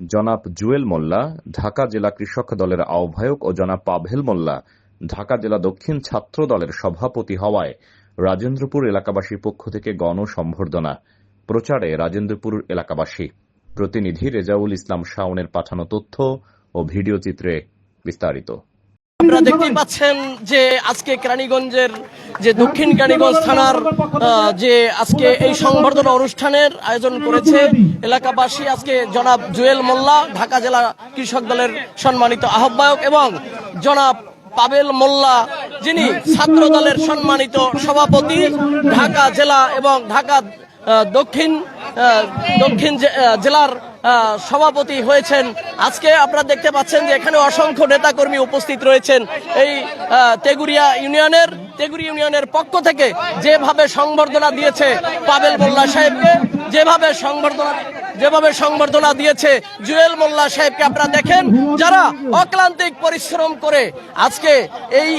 জনাব জুয়েল মোল্লা, ঢাকা জেলা কৃষক দলের আহ্বায়ক ও জনাব পাভেল মোল্লা, ঢাকা জেলা দক্ষিণ ছাত্র দলের সভাপতি হওয়ায় রাজেন্দ্রপুর এলাকাবাসীর পক্ষ থেকে গণসম্বর্ধনা প্রচারে রাজেন্দ্রপুর এলাকাবাসী। প্রতিনিধি রেজাউল ইসলাম শাওনের পাঠানো তথ্য ও ভিডিও চিত্রে বিস্তারিত। আপনারা দেখতেই পাচ্ছেন যে আজকে কেরানীগঞ্জের যে দক্ষিণ কেরানীগঞ্জ থানার যে আজকে এই সংবর্ধনা অনুষ্ঠানের আয়োজন করেছে এলাকাবাসী, আজকে জনাব জুয়েল মোল্লা, ঢাকা জেলা কৃষক দলের সম্মানিত আহ্বায়ক এবং জনাব পাবেল মোল্লা, যিনি ছাত্র দলের সম্মানিত সভাপতি, ঢাকা জেলা এবং ঢাকা দক্ষিণ দক্ষিণ জেলার সভাপতি হয়েছেন। আজকে আপনারা দেখতে পাচ্ছেন যে এখানে অসংখ্য নেতাকর্মী উপস্থিত রয়েছেন। এই তেগুরিয়া ইউনিয়নের, তেগুরি ইউনিয়নের পক্ষ থেকে যেভাবে সংবর্ধনা দিয়েছে পাবেল মোল্লা সাহেবকে, যেভাবে সংবর্ধনা যেভাবে সংবর্ধনা দিয়েছে জুয়েল মোল্লা সাহেবকে আপনারা দেখেন, যারা অক্লান্তিক পরিশ্রম করে আজকে এই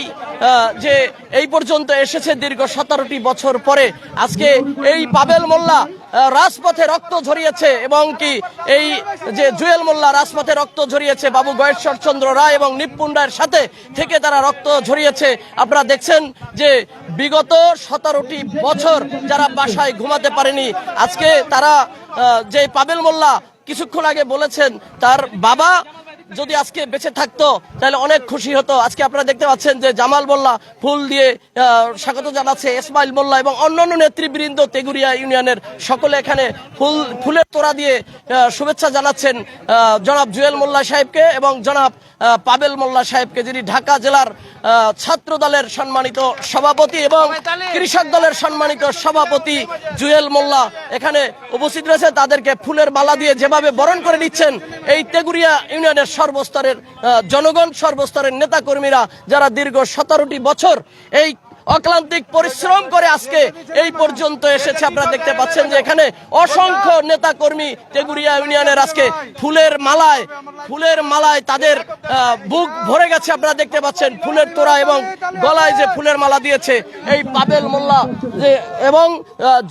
যে এই পর্যন্ত এসেছে দীর্ঘ সতেরোটি বছর পরে, আজকে এই পাবেল মোল্লা রাজপথে রক্ত ঝরিয়েছে এবং কি এই যে জুয়েল মোল্লা রাজপথে রক্ত ঝরিয়েছে, বাবু গয়েশ্বর চন্দ্র রায় এবং নিপুণ রায়ের সাথে থেকে তারা রক্ত ঝরিয়েছে। আপনারা দেখছেন যে বিগত সতেরোটি বছর যারা বাসায় ঘুমাতে পারেনি, আজকে তারা যে পাবেল মোল্লা কিছুক্ষণ আগে বলেছেন তার বাবা যদি আজকে বেঁচে থাকতো, তাহলে অনেক খুশি হতো। আজকে আপনারা দেখতে পাচ্ছেন যে জামাল মোল্লা ফুল দিয়ে স্বাগত জানাচ্ছে ইসমাইল মোল্লা এবং অন্যান্য নেতৃবৃন্দ তেগুরিয়া ইউনিয়নের সকলে এখানে ফুল, ফুলের তোড়া দিয়ে শুভেচ্ছা জানাচ্ছেন জনাব জুয়েল মোল্লা সাহেবকে এবং জনাব পাবেল মোল্লা সাহেবকে, যিনি ঢাকা জেলার ছাত্র দলের সম্মানিত সভাপতি এবং কৃষক দলের সম্মানিত সভাপতি জুয়েল মোল্লা এখানে উপস্থিত রয়েছে। তাদেরকে ফুলের মালা দিয়ে যেভাবে বরণ করে নিচ্ছেন, এই তেগুরিয়া ইউনিয়নের সর্বস্তরের জনগণ সর্বস্তরের নেতাকর্মীরা যারা দীর্ঘ সতেরোটি বছর এই অক্লান্তিক পরিশ্রম করে আজকে এই পর্যন্ত এসেছে। আপনারা দেখতে পাচ্ছেন যে এখানে অসংখ্য নেতা কর্মী তেগুরিয়া ইউনিয়নের আজকে ফুলের মালায় ফুলের মালায় তাদের বুক ভরে গেছে আপনারা দেখতে পাচ্ছেন। ফুলের তোড়া এবং গলায় যে ফুলের মালা দিয়েছে, এই পাবেল মোল্লা যে এবং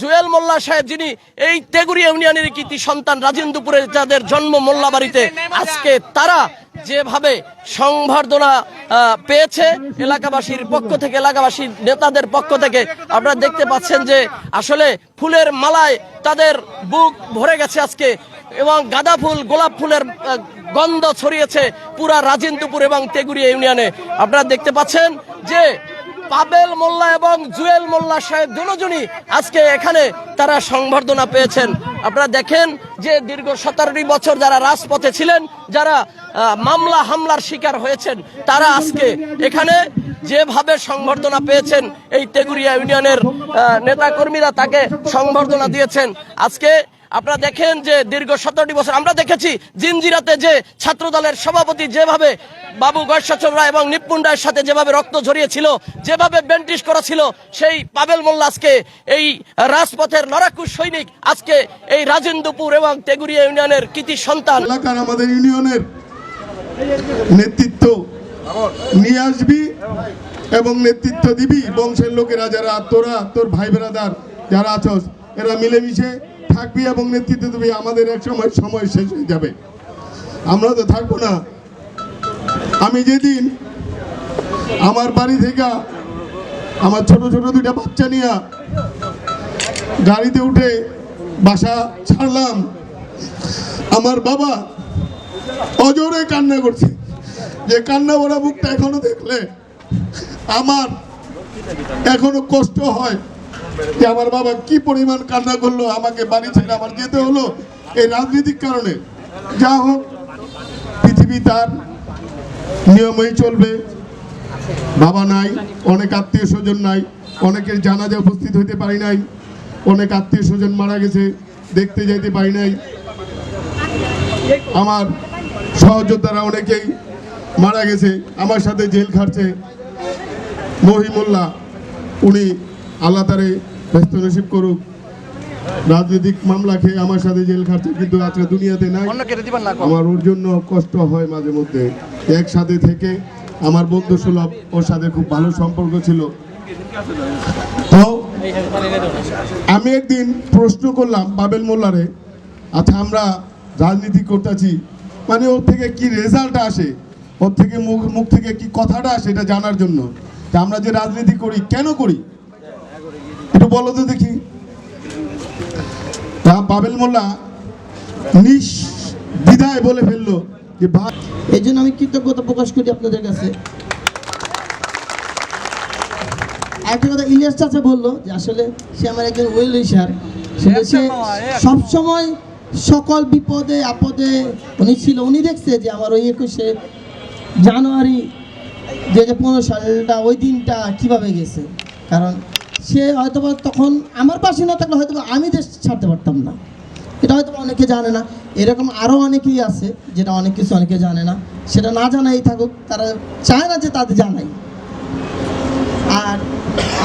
জুয়েল মোল্লা সাহেব যিনি এই তেগুরিয়া ইউনিয়নের কৃতি সন্তান রাজেন্দ্রপুরে যাদের জন্ম মোল্লা বাড়িতে আজকে তারা যেভাবে সংবর্ধনা পেয়েছে এলাকাবাসীর পক্ষ থেকে এলাকাবাসীর নেতাদের পক্ষ থেকে, আপনারা দেখতে পাচ্ছেন যে আসলে ফুলের মালায় তাদের বুক ভরে গেছে আজকে এবং গাঁদা ফুল, গোলাপ ফুলের গন্ধ ছড়িয়েছে পুরা রাজেন্দ্রপুর এবং তেগুড়িয়া ইউনিয়নে। আপনারা দেখতে পাচ্ছেন যে পাবেল মোল্লা এবং জুয়েল মোল্লা সাহেব দুজনই আজকে এখানে তারা সংবর্ধনা পেয়েছেন। আপনারা দেখেন যে দীর্ঘ সতেরোটি বছর যারা রাজপথে ছিলেন, যারা মামলা হামলার শিকার হয়েছেন, তারা আজকে এখানে যেভাবে সংবর্ধনা পেয়েছেন, এই তেগুরিয়া ইউনিয়নের নেতাকর্মীরা তাকে সংবর্ধনা দিয়েছেন। আজকে আপনারা দেখেন যে দীর্ঘ সতেরোটি বছর, আমরা দেখেছি জিনজিরাতে যে ছাত্র দলের সভাপতি যেভাবে বাবু গয়েশ্বর রায় এবং নিপুণ রায়ের সাথে যেভাবে রক্ত ঝরিয়েছিল, যেভাবে বেন্টিস করা ছিল সেই পাবেল মোল্লা আজকে এই রাজপথের লড়াকু সৈনিক, আজকে এই রাজেন্দ্রপুর এবং তেগুরিয়া ইউনিয়নের কৃতি সন্তান। আমাদের ইউনিয়নের নেতৃত্ব নিয়ে আসবি এবং নেতৃত্ব দিবি। বংশের লোকেরা যারা তোরা, তোর ভাই বেড়াদার যারা আছস, এরা মিলেমিশে থাকবি এবং নেতৃত্ব দেবে, আমাদের এক সময় সময় শেষ হয়ে যাবে। আমরা তো থাকব না। আমি যেদিন আমার বাড়ি থেকে আমার ছোট ছোট দুইটা বাচ্চা নিয়ে গাড়িতে উঠে বাসা ছাড়লাম, আমার বাবা অজরে কান্না করছে। যে কান্না ভরা মুখটা এখনও দেখলে আমার এখনও কষ্ট হয়। যে আমার বাবা কি পরিমাণ কান্না করল, আমাকে বাড়ি ছেড়ে আমার যেতে হলো, এই রাজনৈতিক কারণে। যা হোক, পৃথিবী তার, নিয়মেই চলবে। বাবা নাই, অনেক আত্মীয় স্বজন নাই, অনেকের জানাজা উপস্থিত হইতে পারি নাই, অনেক আত্মীয় স্বজন মারা গেছে, দেখতে যাইতে পারি নাই। আমার সহযোদ্ধারা অনেকেই মারা গেছে, আমার সাথে জেল খাটছে। মহিমুল্লাহ, উনি আল্লাহ তারে ব্যস্ত নসিব করুক। রাজনৈতিক মামলা খেয়ে আমার সাথে জেল খাটছে কিন্তু আজকে দুনিয়াতে নাই। আমার ওর জন্য কষ্ট হয় মাঝে মধ্যে। একসাথে থেকে আমার বন্ধু সুলভ ওর সাথে খুব ভালো সম্পর্ক ছিল। তো আমি একদিন প্রশ্ন করলাম বাবেল মোল্লারে আচ্ছা আমরা রাজনীতি করতেছি মানে ওর থেকে কি রেজাল্ট আসে? ওর থেকে মুখ মুখ থেকে কি কথাটা আসে এটা জানার জন্য? আমরা যে রাজনীতি করি কেন করি? একটু বলো তো দেখি। তা পাবেল মোল্লা নিশ বিদায় বলে ফেলল যে এই জন্য আমি কৃতজ্ঞতা প্রকাশ করি আপনাদের কাছে। আরেকটা কথা ইলিয়াস চাচা বলল যে আসলে সে আমার একজন ওয়েল উইশার সে সবসময় সকল বিপদে আপদে উনি ছিল। উনি দেখছে যে আমার ওই একুশে জানুয়ারি দু হাজার পনেরো সালটা ওই দিনটা কীভাবে গেছে। কারণ সে হয়তো তখন আমার পাশে না থাকলে হয়তো আমি দেশ ছাড়তে পারতাম না। এটা হয়তো অনেকে জানে না। এরকম আরও অনেকেই আছে যেটা অনেক কিছু অনেকে জানে না। সেটা না জানাই থাকুক, তারা চায় না যে তাদের জানাই। আর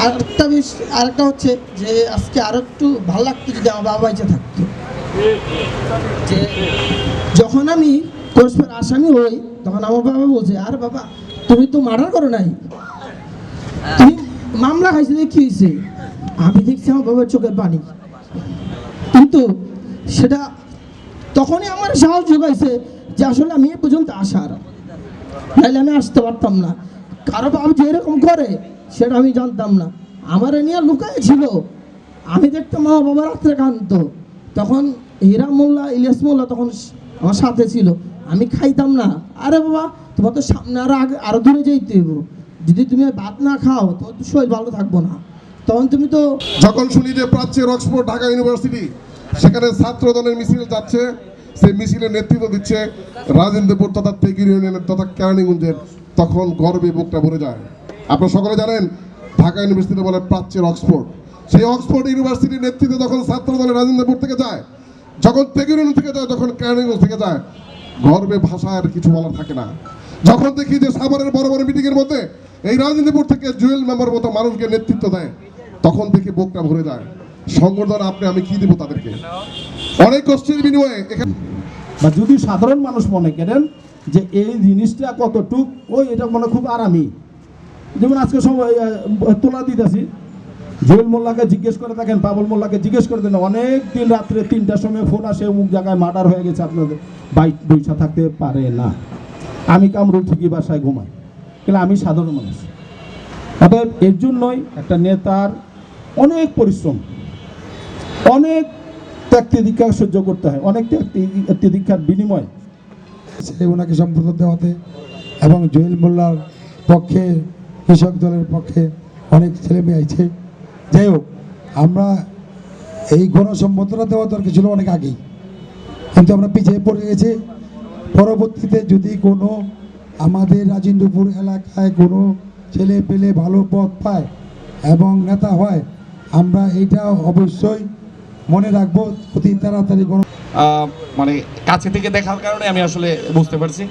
আরেকটা বিষ, আরেকটা হচ্ছে যে আজকে আরও একটু ভালো লাগতো যদি আমার বাবা বেঁচে থাকতো। যে যখন আমি কোর্সের আসামি হই, তখন আমার বাবা বলছে, আর বাবা, তুমি তো মার্ডার করো নাই। তুমি মামলা খাইছো কি হয়েছে আমি দেখছি আমার বাবার চোখের পানি। কিন্তু সেটা তখনই আমার সাহস যোগাইছে যে আসলে আমি এ পর্যন্ত আসার। নাহলে আমি আসতে পারতাম না। কারও বাবা যে এরকম করে, সেটা আমি জানতাম না। আমার নিয়ে লুকায় ছিল। আমি দেখতাম মা বাবা রাত্রে কান্ত তখন হীরা মোল্লা, ইলিয়াস মোল্লা তখন আমার সাথে ছিল। আমি খাইতাম না। আরে বাবা, তোমার তো সামনে আরও আগে আরও দূরে যেতে হইব। যদি তুমি ভাত না খাও তো শরীর ভালো থাকব না। তখন তুমি তো যখন শুনি যে প্রাচ্যের অক্সফোর্ড ঢাকা ইউনিভার্সিটি, সেখানে ছাত্র দলের মিছিল যাচ্ছে, সেই মিছিলের নেতৃত্ব দিচ্ছে রাজেন্দ্রপুর তথা তেগির ইউনিয়নের তথা কেরানীগঞ্জের, তখন গর্বে বুকটা ভরে যায়। আপনারা সকলে জানেন, ঢাকা ইউনিভার্সিটি বলে প্রাচ্যের অক্সফোর্ড। সেই অক্সফোর্ড ইউনিভার্সিটির নেতৃত্বে যখন ছাত্র দলের রাজেন্দ্রপুর থেকে যায়, যখন তেগির ইউনিয়ন থেকে যায় যখন কেরানীগঞ্জ থেকে যায়। গর্বে ভাষার কিছু বলার থাকে না। যখন দেখি যে সাভারের বড় বড় মিটিংয়ের মধ্যে এই রাজনীতিপুর থেকে জুয়েল মেম্বার মতো মানুষকে নেতৃত্ব দেয়, তখন থেকে বোকটা ভরে যায়। সংগঠন আপনি, আমি কি দেবো তাদেরকে? অনেক কষ্টের বিনিময়ে এখানে বা যদি সাধারণ মানুষ মনে করেন যে এই জিনিসটা কতটুক, ওই এটা মনে খুব আরামি। যেমন আজকে সময় তোলা দিতেছি। জুয়েল মোল্লাকে জিজ্ঞেস করে থাকেন পাবল মোল্লাকে জিজ্ঞেস করে দেন অনেক দিন রাত্রে তিনটার সময় ফোন আসে, অমুক জায়গায় মার্ডার হয়ে গেছে আপনাদের। বাইক বৈশা থাকতে পারে না। আমি কামরুল ঠিকই বাসায় ঘুমাই। কিন্তু আমি সাধারণ মানুষ। অতএব এর জন্যই একটা নেতার অনেক পরিশ্রম, অনেক ত্যাগ তিদীক্ষা সহ্য করতে হয়, অনেক ত্যাগ তিদীক্ষার বিনিময়। সে ওনাকে সম্পর্ক দেওয়াতে এবং জহিল মোল্লার পক্ষে, কৃষক দলের পক্ষে অনেক ছেলে মেয়ে আছে। যাই হোক, আমরা এই গণসম্বর্ধনা দেওয়া দরকার ছিল অনেক আগেই। কিন্তু আমরা পিছিয়ে পড়ে গেছি। পরবর্তীতে যদি কোনো আমাদের রাজেন্দ্রপুর এলাকায় কোনো ছেলে পেলে ভালো পথ পায় এবং নেতা হয়, আমরা এটা অবশ্যই মনে রাখব, অতি তাড়াতাড়ি কোনো মানে কাছে থেকে দেখার কারণে আমি আসলে বুঝতে পারছি।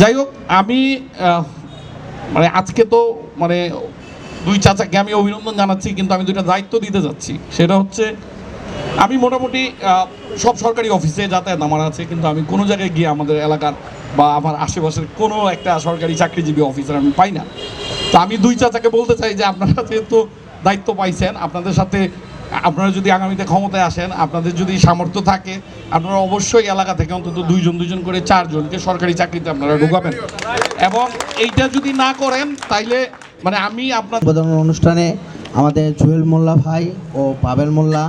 যাই হোক, আমি মানে আজকে তো মানে দুই চাচাকে আমি অভিনন্দন জানাচ্ছি, কিন্তু আমি দুইটা দায়িত্ব দিতে যাচ্ছি। সেটা হচ্ছে, আমি মোটামুটি সব সরকারি অফিসে যাতায়াত আমার আছে, কিন্তু আমি কোনো জায়গায় গিয়ে আমাদের এলাকার বা আমার আশেপাশের কোনো একটা সরকারি চাকরিজীবী অফিসার আমি পাই না। তো আমি দুই চাচাকে বলতে চাই যে, আপনারা যেহেতু দায়িত্ব পাইছেন, আপনাদের সাথে আপনারা যদি আগামীতে ক্ষমতায় আসেন, আপনাদের যদি সামর্থ্য থাকে, আপনারা অবশ্যই এলাকা থেকে অন্তত দুইজন দুইজন করে চারজনকে সরকারি চাকরিতে আপনারা ঢুকাবেন। এবং এইটা যদি না করেন, তাইলে মানে আমি আপনার সংবোধন অনুষ্ঠানে আমাদের জুয়েল মোল্লা ভাই ও পাবেল মোল্লা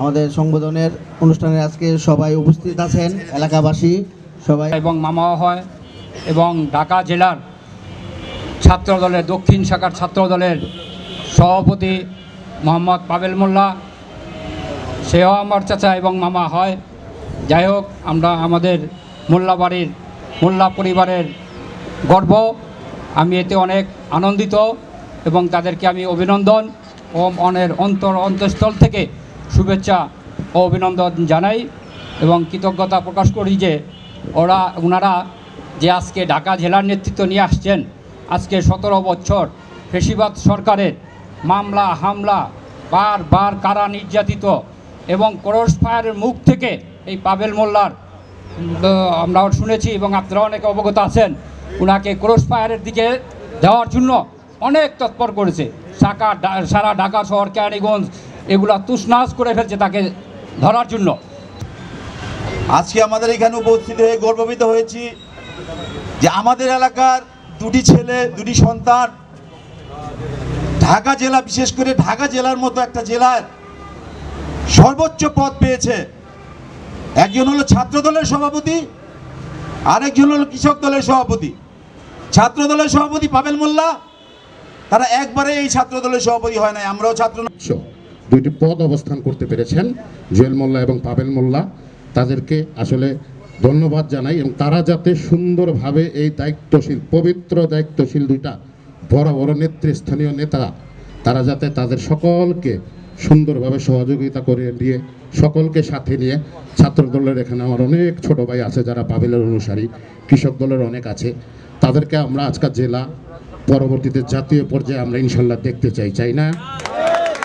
আমাদের সংবোধনের অনুষ্ঠানে আজকে সবাই উপস্থিত আছেন, এলাকাবাসী। সবাই। এবং মামা হয় এবং ঢাকা জেলার ছাত্র দলের দক্ষিণ শাখার ছাত্র দলের সভাপতি মোহাম্মদ পাবেল মোল্লা, সেও আমার চাচা এবং মামা হয়। যাই হোক, আমরা আমাদের মোল্লা বাড়ির মোল্লা পরিবারের গর্ব। আমি এতে অনেক আনন্দিত এবং তাদেরকে আমি অভিনন্দন ও মনের অন্তর অন্তঃস্থল থেকে শুভেচ্ছা ও অভিনন্দন জানাই এবং কৃতজ্ঞতা প্রকাশ করি যে ওরা ওনারা যে আজকে ঢাকা জেলার নেতৃত্ব নিয়ে আসছেন আজকে সতেরো বছর ফেসিবাদ সরকারের মামলা হামলা বার বার কারা নির্যাতিত এবং ক্রস ফায়ারের মুখ থেকে এই পাবেল মোল্লার উম, আমরাও শুনেছি এবং আপনারা অনেকে অবগত আছেন ওনাকে ক্রস ফায়ারের দিকে দেওয়ার জন্য অনেক তৎপর করেছে। সাকা সারা ঢাকা শহর কেরানীগঞ্জ এগুলা তুষনাস করে ফেলছে তাকে ধরার জন্য। আজকে আমাদের এখানে উপস্থিত হয়ে গর্বিত হয়েছি যে আমাদের এলাকার দুটি ছেলে, দুটি সন্তান, ঢাকা জেলা, বিশেষ করে ঢাকা জেলার মতো একটা জেলার সর্বোচ্চ পদ পেয়েছে। একজন হলো ছাত্র দলের সভাপতি, আরেকজন হলো কৃষক দলের সভাপতি। ছাত্র দলের সভাপতি পাবেল মোল্লা, তারা একবারে এই ছাত্র দলের সভাপতি হয় নাই, আমরাও ছাত্র দুইটি পদ অবস্থান করতে পেরেছেন, জুয়েল মোল্লা এবং পাবেল মোল্লা। তাদেরকে আসলে ধন্যবাদ জানাই এবং তারা যাতে সুন্দরভাবে এই দায়িত্বশীল, পবিত্র দায়িত্বশীল দুইটা বড় বড় নেতৃস্থানীয় নেতা, তারা যাতে তাদের সকলকে সুন্দরভাবে সহযোগিতা করে দিয়ে সকলকে সাথে নিয়ে ছাত্র দলের এখানে আমার অনেক ছোট ভাই আছে যারা পাবেলের অনুসারী, কৃষক দলের অনেক আছে। তাদেরকে আমরা আজকাল জেলা পরবর্তীতে জাতীয় পর্যায়ে আমরা ইনশাল্লাহ দেখতে চাই চাই না?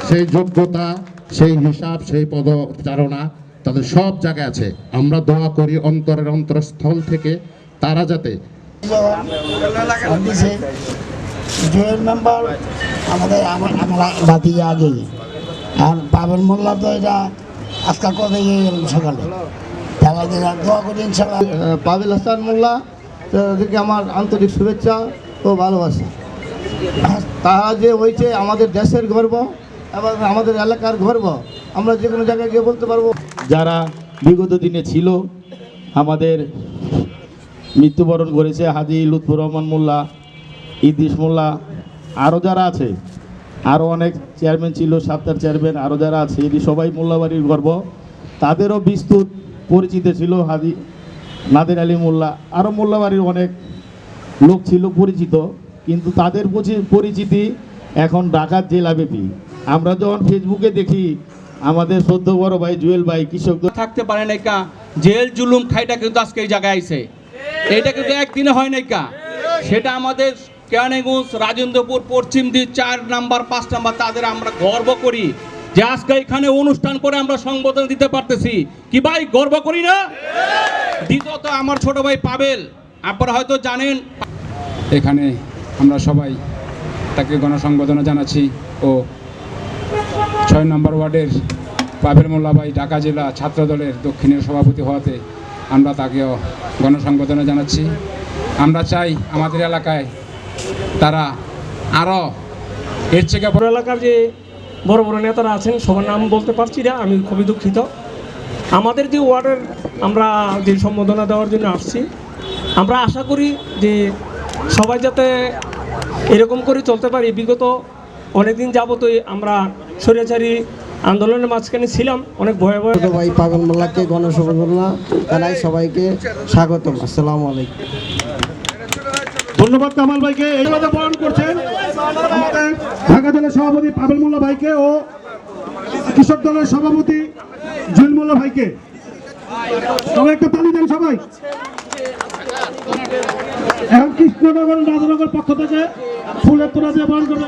সেই যোগ্যতা, সেই হিসাব, সেই পদচারণা তাদের সব জায়গায় আছে। আমরা দোয়া করি অন্তরের অন্তরস্থল থেকে তারা যাতে মেম্বার আমাদের আমরা বাতি আগেই আর পাবেল মোল্লা তো এটা আজকাল কথা গিয়ে গেলাম সকালে? দোয়া করি ইনশাল্লাহ পাবেল হাসান মোল্লা তাদেরকে আমার আন্তরিক শুভেচ্ছা ও ভালোবাসা। তারা যে হয়েছে আমাদের দেশের গর্ব এবং আমাদের এলাকার গর্ব, আমরা যে কোনো জায়গায় গিয়ে বলতে পারব। যারা বিগত দিনে ছিল, আমাদের মৃত্যুবরণ করেছে হাজি লুৎফুর রহমান মোল্লা, ইদ্রিস মোল্লা আরও যারা আছে আরও অনেক চেয়ারম্যান ছিল, সাতটার চেয়ারম্যান আরও যারা আছে এটি সবাই মোল্লাবাড়ির গর্ব। তাদেরও বিস্তৃত পরিচিত ছিল হাজি নাদের আলী মোল্লা। আরও মোল্লাবাড়ির অনেক লোক ছিল পরিচিত, কিন্তু তাদের পরিচিতি এখন ঢাকার জেলাব্যাপী। আমরা যখন ফেসবুকে দেখি আমাদের সদ্য বড় ভাই জুয়েল ভাই কৃষক থাকতে পারে নাই কা? জেল জুলুম খাইটা কিন্তু আজকে এই জায়গায় আইছে। এটা কিন্তু একদিনে হয় নাই কা? সেটা আমাদের কেরানীগঞ্জ রাজেন্দ্রপুর পশ্চিম দিক চার নাম্বার পাঁচ নাম্বার তাদের আমরা গর্ব করি। যে আজকে এখানে অনুষ্ঠান করে আমরা সংবোধন দিতে পারতেছি। কি ভাই গর্ব করি না? দ্বিতীয়ত আমার ছোট ভাই পাবেল। আপনারা হয়তো জানেন এখানে আমরা সবাই তাকে গণসংবর্ধনা জানাচ্ছি ও ছয় নম্বর ওয়ার্ডের পাবেল মোল্লাবাই, ঢাকা জেলা ছাত্র দলের দক্ষিণের সভাপতি হওয়াতে আমরা তাকেও গণসংবর্ধনা জানাচ্ছি। আমরা চাই আমাদের এলাকায় তারা আরও এর থেকে বড় এলাকার যে বড় বড় নেতারা আছেন, সবার নাম বলতে পারছি না, আমি খুবই দুঃখিত। আমাদের যে ওয়ার্ডের আমরা যে সম্বোধনা দেওয়ার জন্য আসছি, আমরা আশা করি যে সবাই যাতে এরকম করে চলতে পারি। বিগত অনেকদিন যাবতই আমরা স্বৈরাচারী আন্দোলনের মাঝখানে ছিলাম অনেক ভয়ে ভয়ে। ভাই পাগল মোল্লাকে গণসংবর্ধনা জানাই সবাইকে স্বাগতম আসসালামু আলাইকুম। ধন্যবাদ কামাল ভাইকে এইভাবে বরণ করছেন ঢাকা জেলার সভাপতি পাবেল মোল্লা ভাইকে ও কৃষক দলের সভাপতি জুয়েল মোল্লা ভাইকে। সবাই একটা তালি দেন সবাই। এখন কৃষ্ণনগর রাজনগর পক্ষ থেকে ফুলের তোলা দিয়ে বরণ করবে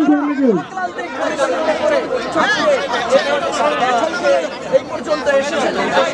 দাবি করে